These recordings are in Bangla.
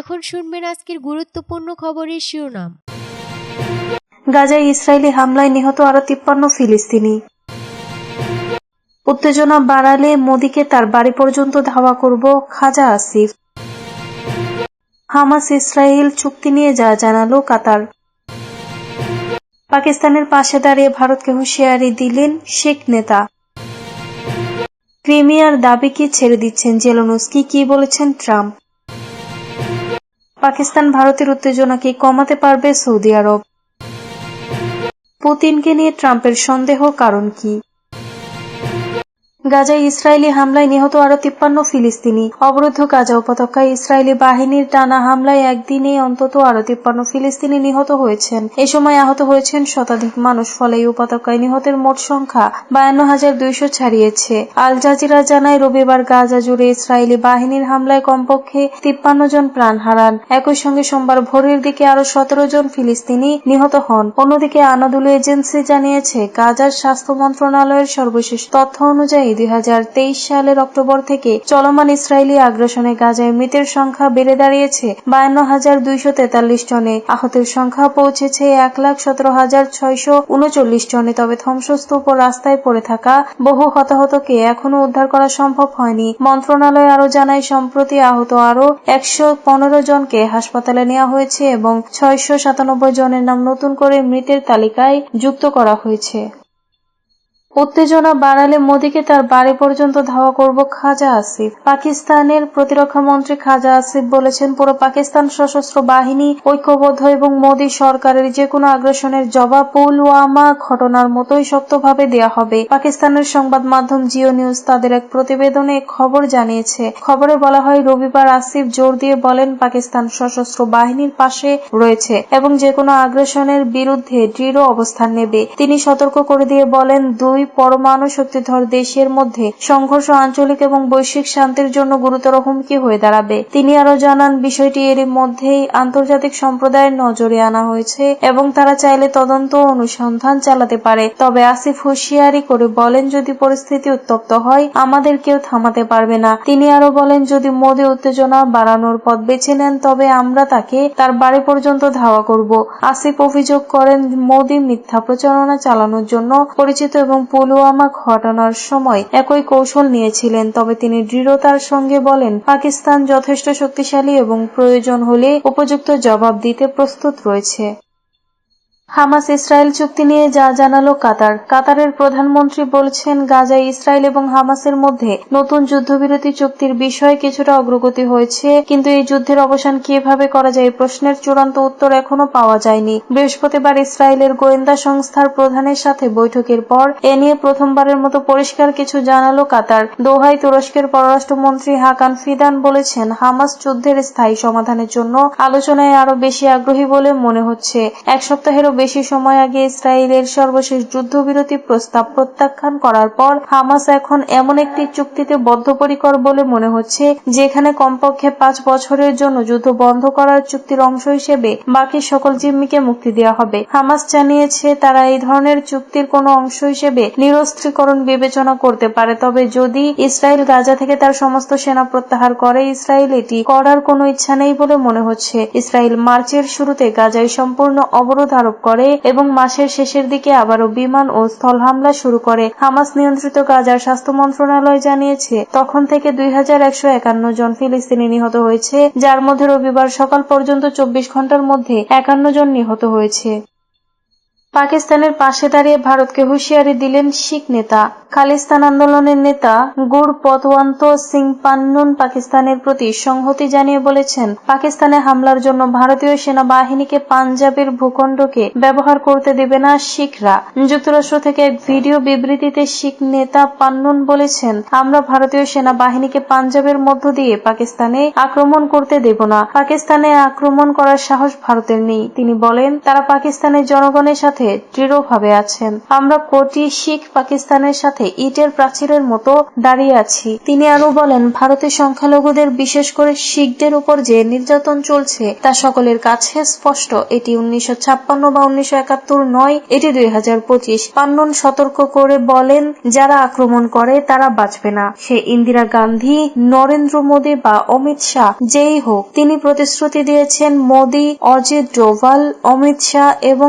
এখন শুনবেন আজকের গুরুত্বপূর্ণ খবরের শিরোনাম। গাজায় ইসরায়েলি হামলায় নিহত আরও তিপ্পান্ন ফিলিস্তিনি। উত্তেজনা বাড়ালে মোদিকে তার বাড়ি পর্যন্ত ধাওয়া করব খাজা আসিফ। হামাস ইসরায়েল চুক্তি নিয়ে যা জানালো কাতার। পাকিস্তানের পাশে দাঁড়িয়ে ভারতকে হুঁশিয়ারি দিলেন শেখ নেতা। ক্রিমিয়ার দাবিকে ছেড়ে দিচ্ছেন জেলোনস্কি কি বলেছেন ট্রাম্প? পাকিস্তান ভারতের উত্তেজনাকে কমাতে পারবে সৌদি আরব? পুতিনকে নিয়ে ট্রাম্পের সন্দেহ কারণ কি? গাজায় ইসরায়েলি হামলায় নিহত আরও তিপ্পান্ন ফিলিস্তিনি। অবরুদ্ধ গাজা উপত্যকায় ইসরায়েলি বাহিনীর টানা হামলায় একদিনে অন্তত আরও তিপ্পান্ন ফিলিস্তিনি নিহত হয়েছেন। এ সময় আহত হয়েছেন শতাধিক মানুষ, ফলে এই উপত্যকায় নিহতের মোট সংখ্যা বায়ান্ন হাজার দুইশো ছাড়িয়েছে। আল জাজিরা জানায়, রবিবার গাজা জুড়ে ইসরায়েলি বাহিনীর হামলায় কমপক্ষে তিপ্পান্ন জন প্রাণ হারান। একই সঙ্গে সোমবার ভোরের দিকে আরও সতেরো জন ফিলিস্তিনি নিহত হন। অন্যদিকে আনাদুল এজেন্সি জানিয়েছে, গাজার স্বাস্থ্য মন্ত্রণালয়ের সর্বশেষ তথ্য অনুযায়ী দুই হাজার তেইশ সালের অক্টোবর থেকে চলমান ইসরায়েলি আগ্রাসনে গাজায় মৃতের সংখ্যা বেড়ে দাঁড়িয়েছে বায়ান্ন হাজার দুইশো তেতাল্লিশ জনে। আহতের সংখ্যা পৌঁছেছে এক লাখ সতেরো হাজার ছয়শো উনচল্লিশ জনে। তবে ধ্বংসস্তূপ রাস্তায় পড়ে থাকা বহু হতাহতকে এখনও উদ্ধার করা সম্ভব হয়নি। মন্ত্রণালয় আরও জানায়, সম্প্রতি আহত আরও একশো পনেরো জনকে হাসপাতালে নেওয়া হয়েছে এবং ছয়শো সাতানব্বই জনের নাম নতুন করে মৃতের তালিকায় যুক্ত করা হয়েছে। উত্তেজনা বাড়ালে মোদীকে তার বাড়ি পর্যন্ত ধাওয়া করব খাজা আসিফ। পাকিস্তানের প্রতিরক্ষা মন্ত্রী খাজা আসিফ বলেছেন, পুরো পাকিস্তান সশস্ত্র বাহিনী ঐক্যবদ্ধ এবং মোদী সরকারের যে কোনো আগ্রাসনের জবাব পুলওয়ামা ঘটনার মতোই শক্তভাবে দেয়া হবে। পাকিস্তানের সংবাদ মাধ্যম জিও নিউজ তাদের এক প্রতিবেদনে খবর জানিয়েছে। খবরে বলা হয়, রবিবার আসিফ জোর দিয়ে বলেন, পাকিস্তান সশস্ত্র বাহিনীর পাশে রয়েছে এবং যে কোনো আগ্রাসনের বিরুদ্ধে দৃঢ় অবস্থান নেবে। তিনি সতর্ক করে দিয়ে বলেন, দুই পরমাণু শক্তিধর দেশের মধ্যে সংঘর্ষ, আঞ্চলিক এবং বৈশ্বিক শান্তির জন্য গুরুতর হুমকি হয়ে দাঁড়াবে। তিনি আরও জানান, বিষয়টি এরই মধ্যেই আন্তর্জাতিক সম্প্রদায়ের নজরে আনা হয়েছে এবং তারা চাইলে তদন্ত অনুসন্ধান চালাতে পারে। তবে আসিফ হুঁশিয়ারি করে বলেন, যদি পরিস্থিতি উত্তপ্ত হয়, আমাদের কেউ থামাতে পারবে না। তিনি আরও বলেন, যদি মোদি উত্তেজনা বাড়ানোর পথ বেছে নেন, তবে আমরা তাকে তার বাড়ি পর্যন্ত ধাওয়া করব। আসিফ অভিযোগ করেন, মোদী মিথ্যা প্রচারণা চালানোর জন্য পরিচিত এবং পুলওয়ামা ঘটনার সময় একই কৌশল নিয়েছিলেন, তবে তিনি দৃঢ়তার সঙ্গে বলেন, পাকিস্তান যথেষ্ট শক্তিশালী এবং প্রয়োজন হলে উপযুক্ত জবাব দিতে প্রস্তুত রয়েছে। হামাস ইসরায়েল চুক্তি নিয়ে যা জানালো কাতার। কাতারের প্রধানমন্ত্রী বলছেন, গাজায় ইসরায়েল এবং হামাসের মধ্যে নতুন যুদ্ধবিরতি চুক্তির বিষয়ে কিছুটা অগ্রগতি হয়েছে, কিন্তু এই যুদ্ধের অবসান কীভাবে করা যায় প্রশ্নের চূড়ান্ত উত্তর এখনও পাওয়া যায়নি। বৃহস্পতিবার ইসরায়েলের গোয়েন্দা সংস্থার প্রধানের সাথে বৈঠকের পর এ নিয়ে প্রথমবারের মতো পরিষ্কার কিছু জানালো কাতার। দোহাই তুরস্কের পররাষ্ট্রমন্ত্রী হাকান ফিদান বলেছেন, হামাস যুদ্ধের স্থায়ী সমাধানের জন্য আলোচনায় আরও বেশি আগ্রহী বলে মনে হচ্ছে। এক সপ্তাহেরও বেশি সময় আগে ইসরায়েলের সর্বশেষ যুদ্ধবিরতি প্রস্তাব প্রত্যাখ্যান করার পর হামাস এখন এমন একটি চুক্তিতে বদ্ধপরিকর বলে মনে হচ্ছে, যেখানে কমপক্ষে পাঁচ বছরের জন্য যুদ্ধ বন্ধ করার চুক্তির অংশ হিসেবে বাকি সকল জিম্মিকে মুক্তি দেওয়া হবে। হামাস জানিয়েছে, তারা এই ধরনের চুক্তির কোনো অংশ হিসেবে নিরস্ত্রীকরণ বিবেচনা করতে পারে, তবে যদি ইসরায়েল গাজা থেকে তার সমস্ত সেনা প্রত্যাহার করে, ইসরায়েল এটি করার কোনো ইচ্ছা নেই বলে মনে হচ্ছে। ইসরায়েল মার্চের শুরুতে গাজায় সম্পূর্ণ অবরোধ আরোপ করে এবং মাসের শেষের দিকে আবারও বিমান ও স্থল হামলা শুরু করে। হামাস নিয়ন্ত্রিত গাজার স্বাস্থ্য মন্ত্রণালয় জানিয়েছে, তখন থেকে দুই হাজার একশো একান্ন জন ফিলিস্তিনি নিহত হয়েছে, যার মধ্যে রবিবার সকাল পর্যন্ত চব্বিশ ঘণ্টার মধ্যে একান্ন জন নিহত হয়েছে। পাকিস্তানের পাশে দাঁড়িয়ে ভারতকে হুঁশিয়ারি দিলেন শিখ নেতা। খালিস্তান আন্দোলনের নেতা গুর পতওয়ান্ত সিং পান্নুন পাকিস্তানের প্রতি সংহতি জানিয়ে বলেছেন, পাকিস্তানে হামলার জন্য ভারতীয় সেনাবাহিনীকে পাঞ্জাবের ভূখণ্ডকে ব্যবহার করতে দেবে না শিখরা। যুক্তরাষ্ট্র থেকে এক ভিডিও বিবৃতিতে শিখ নেতা পান্নুন বলেছেন, আমরা ভারতীয় সেনাবাহিনীকে পাঞ্জাবের মধ্য দিয়ে পাকিস্তানে আক্রমণ করতে দেব না। পাকিস্তানে আক্রমণ করার সাহস ভারতের নেই। তিনি বলেন, তারা পাকিস্তানের জনগণের সাথে বিরুদ্ধে দৃঢ়ভাবে আছেন। আমরা কোটি শিখ পাকিস্তানের সাথে ইটের প্রাচীরের মতো দাঁড়িয়ে আছি। তিনি আরও বলেন, ভারতের সংখ্যালঘুদের বিশেষ করে শিখদের উপর যে নির্যাতন চলছে, তা সকলের কাছে স্পষ্ট। এটি উনিশশো ছাপ্পান্ন বা উনিশশো নয়, এটি দুই পান্নন সতর্ক করে বলেন, যারা আক্রমণ করে, তারা বাঁচবে না। সে ইন্দিরা গান্ধী, নরেন্দ্র মোদী বা অমিত শাহ, যেই হোক, তিনি প্রতিশ্রুতি দিয়েছেন মোদী, অজিত ডোভাল, অমিত শাহ এবং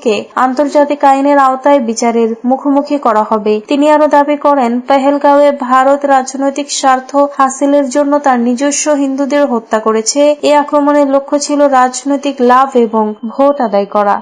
জয়শঙ্করকে আন্তর্জাতিক আইনের আওতায় বিচারের মুখোমুখি করা হবে। তিনি আরও দাবি করেন, পেহেলগাঁওয়ে ভারত রাজনৈতিক স্বার্থ হাসিলের জন্য তার নিজস্ব হিন্দুদের হত্যা করেছে। এ আক্রমণের লক্ষ্য ছিল রাজনৈতিক লাভ এবং ভোট আদায় করা।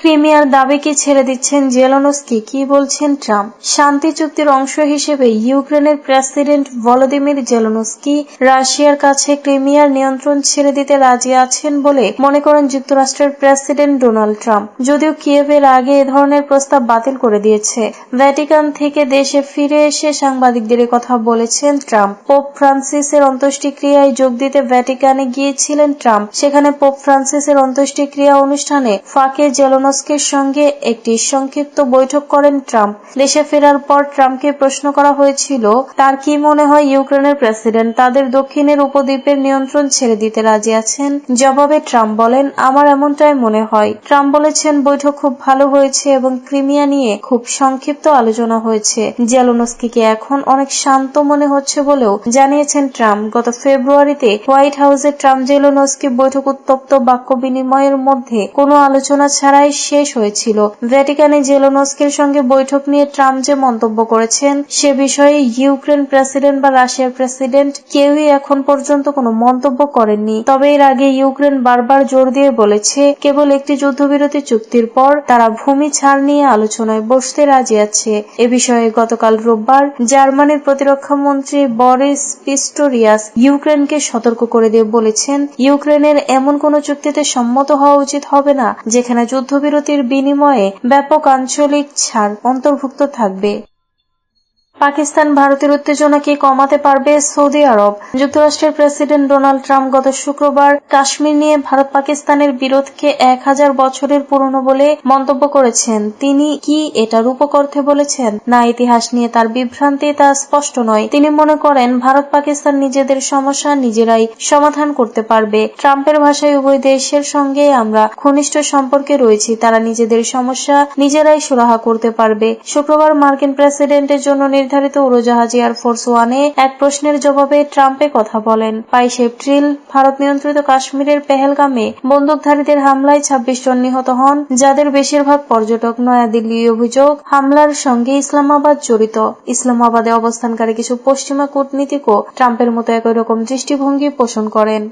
ক্রিমিয়ার দাবিকে ছেড়ে দিচ্ছেন জেলনস্কি। কি বলছেন ট্রাম্প? শান্তি চুক্তির অংশ হিসেবে ইউক্রেনের প্রেসিডেন্ট ভলোদিমির জেলনস্কি রাশিয়ার কাছে ক্রিমিয়ার নিয়ন্ত্রণ ছেড়ে দিতে রাজি আছেন বলে মনে করেন যুক্তরাষ্ট্রের প্রেসিডেন্ট ডোনাল্ড ট্রাম্প। যদিও কিয়েভের আগে এ ধরনের প্রস্তাব বাতিল করে দিয়েছে। ভ্যাটিকান থেকে দেশে ফিরে এসে সাংবাদিকদের কথা বলেছেন ট্রাম্প। পোপ ফ্রান্সিসের অন্ত্যেষ্টিক্রিয়ায় যোগ দিতে ভ্যাটিকানে গিয়েছিলেন ট্রাম্প। সেখানে পোপ ফ্রান্সিসের অন্ত্যেষ্টিক্রিয়া অনুষ্ঠানে ফাঁকে জেলনস্কির সঙ্গে একটি সংক্ষিপ্ত বৈঠক করেন ট্রাম্প। দেশে ফেরার পর ট্রাম্পকে প্রশ্ন করা হয়েছিল, তার কি মনে হয় ইউক্রেনের প্রেসিডেন্ট তাদের দক্ষিণের উপদ্বীপের নিয়ন্ত্রণ ছেড়ে দিতে রাজি আছেন? জবাবে ট্রাম্প বলেন, আমার এমনটাই মনে হয়। ট্রাম্প বলেছেন, বৈঠক খুব ভালো হয়েছে এবং ক্রিমিয়া নিয়ে খুব সংক্ষিপ্ত আলোচনা হয়েছে। জেলনস্কিকে এখন অনেক শান্ত মনে হচ্ছে বলেও জানিয়েছেন ট্রাম্প। গত ফেব্রুয়ারিতে হোয়াইট হাউসে ট্রাম্প জেলনস্কি বৈঠক উত্তপ্ত বাক্য বিনিময়ের মধ্যে কোনো আলোচনা ছাড়াই শেষ হয়েছিল। ভ্যাটিকানে জেলনস্কির সঙ্গে বৈঠক নিয়ে ট্রাম্প যে মন্তব্য করেছেন, সে বিষয়ে ইউক্রেন প্রেসিডেন্ট বা রাশিয়ার প্রেসিডেন্ট কেউই এখন পর্যন্ত কোনো মন্তব্য করেননি। তবে এর আগে ইউক্রেন বারবার জোর দিয়ে বলেছে, কেবল একটি যুদ্ধবিরতি চুক্তির পর তারা ভূমি ছাড় নিয়ে আলোচনায় বসতে রাজি আছে। এ বিষয়ে গতকাল রোববার জার্মানির প্রতিরক্ষা মন্ত্রী বরিস পিস্টোরিয়াস ইউক্রেনকে সতর্ক করে দিয়ে বলেছেন, ইউক্রেনের এমন কোন চুক্তিতে সম্মত হওয়া উচিত হবে না, যেখানে যুদ্ধবিরতির বিনিময়ে ব্যাপক আঞ্চলিক ছাড় অন্তর্ভুক্ত থাকবে। পাকিস্তান ভারতের উত্তেজনাকে কমাতে পারবে সৌদি আরব? যুক্তরাষ্ট্রের প্রেসিডেন্ট ডোনাল্ড ট্রাম্প গত শুক্রবার কাশ্মীর নিয়ে ভারত পাকিস্তানের বিরোধকে এক হাজার বছরের পুরনো বলে মন্তব্য করেছেন। তিনি কি এটা রূপক অর্থে বলেছেন? না, ইতিহাস নিয়ে তার বিভ্রান্তি তা স্পষ্ট নয়। তিনি মনে করেন ভারত পাকিস্তান নিজেদের সমস্যা নিজেরাই সমাধান করতে পারবে। ট্রাম্পের ভাষায় উভয় দেশের সঙ্গে আমরা ঘনিষ্ঠ সম্পর্কে রয়েছি। তারা নিজেদের সমস্যা নিজেরাই সুরাহা করতে পারবে। শুক্রবার মার্কিন প্রেসিডেন্টের জন্য নির্ধারিত উড়োজাহাজ এয়ারফোর্স ওয়ানে এক প্রশ্নের জবাবে ট্রাম্পে কথা বলেন। বাইশ এপ্রিল, ভারত নিয়ন্ত্রিত কাশ্মীরের পেহেলগামে বন্দুকধারীদের হামলায় ছাব্বিশ জন নিহত হন, যাদের বেশিরভাগ পর্যটক নয়াদিল্লি অভিযোগ হামলার সঙ্গে ইসলামাবাদ জড়িত। ইসলামাবাদে অবস্থানকারী কিছু পশ্চিমা কূটনীতিকও ট্রাম্পের মতো একই রকম দৃষ্টিভঙ্গি পোষণ করেন।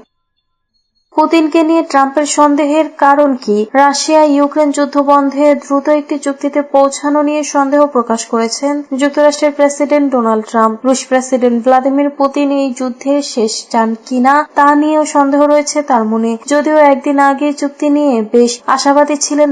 পুতিনকে নিয়ে ট্রাম্পের সন্দেহের কারণ কি? রাশিয়া, ইউক্রেন যুদ্ধ বন্ধে দ্রুত একটি চুক্তিতে পৌঁছানো নিয়ে সন্দেহ প্রকাশ করেছেন যুক্তরাষ্ট্রের প্রেসিডেন্ট ডোনাল্ড ট্রাম্প। রুশ প্রেসিডেন্ট ভ্লাদিমির পুতিন এই যুদ্ধে শেষ চান কিনা তা নিয়েও সন্দেহ রয়েছে তার মনে। যদিও একদিন আগে চুক্তি নিয়ে বেশ আশাবাদী ছিলেন